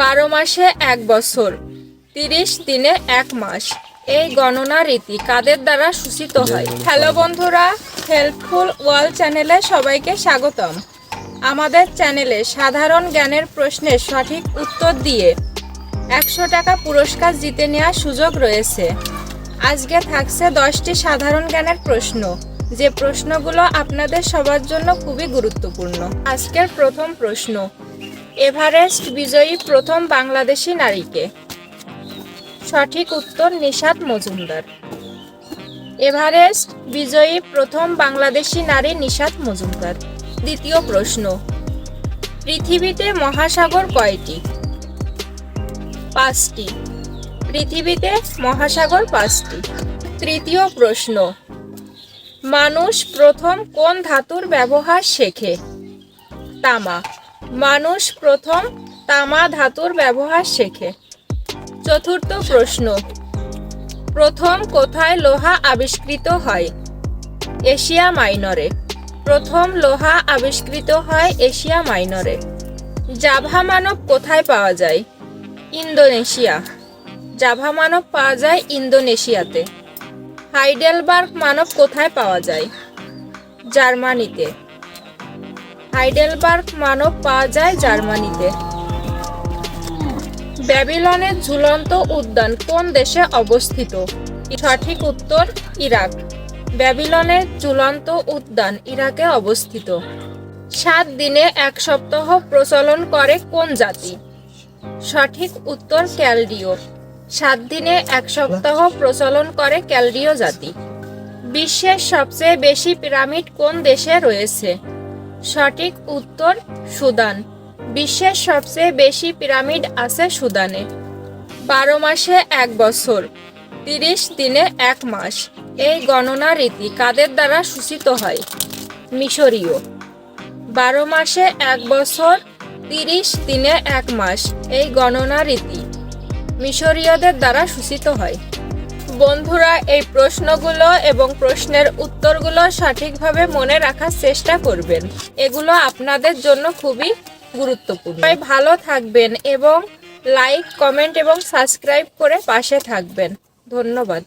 বারো মাসে এক বছর, তিরিশ দিনে এক মাস। এই গণনা রীতি কাদের দ্বারা সূচিত হয়? হ্যালো বন্ধুরা, হেল্পফুল ওয়াল চ্যানেলে সবাইকে স্বাগতম। আমাদের চ্যানেলে সাধারণ জ্ঞানের প্রশ্নের সঠিক উত্তর দিয়ে একশো টাকা পুরস্কার জিতে নেওয়ার সুযোগ রয়েছে। আজকে থাকছে দশটি সাধারণ জ্ঞানের প্রশ্ন। যে প্রশ্নগুলো আপনাদের সবার জন্য খুবই গুরুত্বপূর্ণ। আজকের প্রথম প্রশ্ন এভারেস্ট বিজয়ী প্রথম বাংলাদেশি নারীকে। সঠিক উত্তর নিশাত মজুমদার। এভারেস্ট বিজয়ী প্রথম বাংলাদেশি নারী নিশাত মজুমদার। দ্বিতীয় প্রশ্ন, পৃথিবীতে মহাসাগর কয়টি? পাঁচটি। পৃথিবীতে মহাসাগর পাঁচটি। তৃতীয় প্রশ্ন, মানুষ প্রথম কোন ধাতুর ব্যবহার শেখে? তামা। মানুষ প্রথম তামা ধাতুর ব্যবহার শেখে। চতুর্থ প্রশ্ন, প্রথম কোথায় লোহা আবিষ্কৃত হয়? এশিয়া মাইনরে। প্রথম লোহা আবিষ্কৃত হয় এশিয়া মাইনরে। জাভা মানব কোথায় পাওয়া যায়? ইন্দোনেশিয়া। জাভা মানব পাওয়া যায় ইন্দোনেশিয়াতে। হাইডেলবার্গ মানব কোথায় পাওয়া যায়? জার্মানিতে। হাইডেলবার্গ মানব পাওয়া যায় জার্মানিতে। ব্যাবিলনের ঝুলন্ত উদ্যান কোন দেশে অবস্থিত? সঠিক উত্তর, ইরাক। ব্যাবিলনের ঝুলন্ত উদ্যান ইরাকে অবস্থিত। সাত দিনে এক সপ্তাহ প্রচলন করে কোন জাতি? সঠিক উত্তর, ক্যালডিও। সাত দিনে এক সপ্তাহ প্রচলন করে ক্যালডিও জাতি। বিশ্বের সবচেয়ে বেশি পিরামিড কোন দেশে রয়েছে? সঠিক উত্তর সুদান। বিশ্বের সবচেয়ে বেশি পিরামিড আছে সুদানে। বারো মাসে এক বছর, তিরিশ দিনে এক মাস। এই গণনা রীতি কাদের দ্বারা সূচিত হয়? মিশরীয়। বারো মাসে এক বছর, তিরিশ দিনে এক মাস। এই গণনা রীতি মিশরীয়দের দ্বারা সূচিত হয়। বন্ধুরা, এই প্রশ্নগুলো এবং প্রশ্নের উত্তরগুলো সঠিকভাবে মনে রাখার চেষ্টা করবেন। এগুলো আপনাদের জন্য খুবই গুরুত্বপূর্ণ। ভালো থাকবেন এবং লাইক কমেন্ট এবং সাবস্ক্রাইব করে পাশে থাকবেন। ধন্যবাদ।